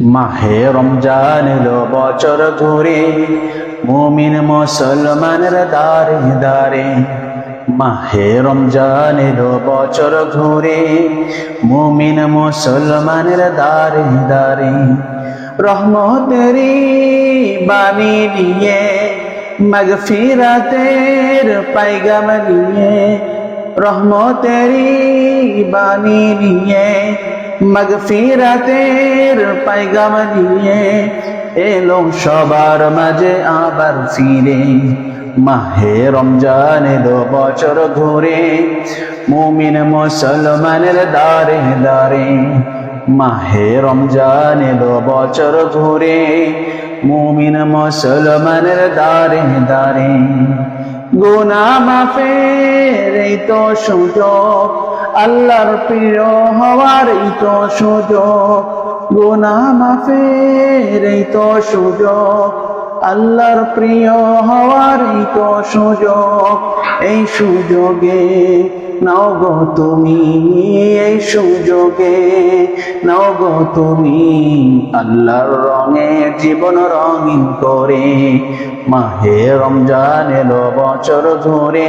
মাহে রমজান এলো বছর ঘুরে মুমিন মুসলমানের দারে দারে মাহে রমজান এলো বছর ঘুরে মুমিন মুসলমানের দারে দারে রহমতেরি বাণী নিয়ে, মগফিরাতের পাইগাম নিয়ে রহমতেরি বাণী নিয়ে মগফিরাতের পাইগাম নিয়ে এলো সবার মাঝে আবার ফিরে। মাহে রমজান এলো বছর ঘুরে, মুমিন মুসলমানের দারে দারে মাহে রমজান এলো বছর ঘুরে, মুমিন মুসলমানের দারে দারে গুনা মাফের এই তো সুযোগ আল্লাহর প্রিয় হওয়ার এই তো সুযোগ গুনা মাফের এই তো সুযোগ, আল্লাহর প্রিয় হওয়ার এই তো সুযোগ, এই সুযোগে নাও গো তুমি, এই সুযোগে নাও গো তুমি, আল্লাহর রঙে জীবন রঙিন করে, মাহে রমজান এলো বছর ধরে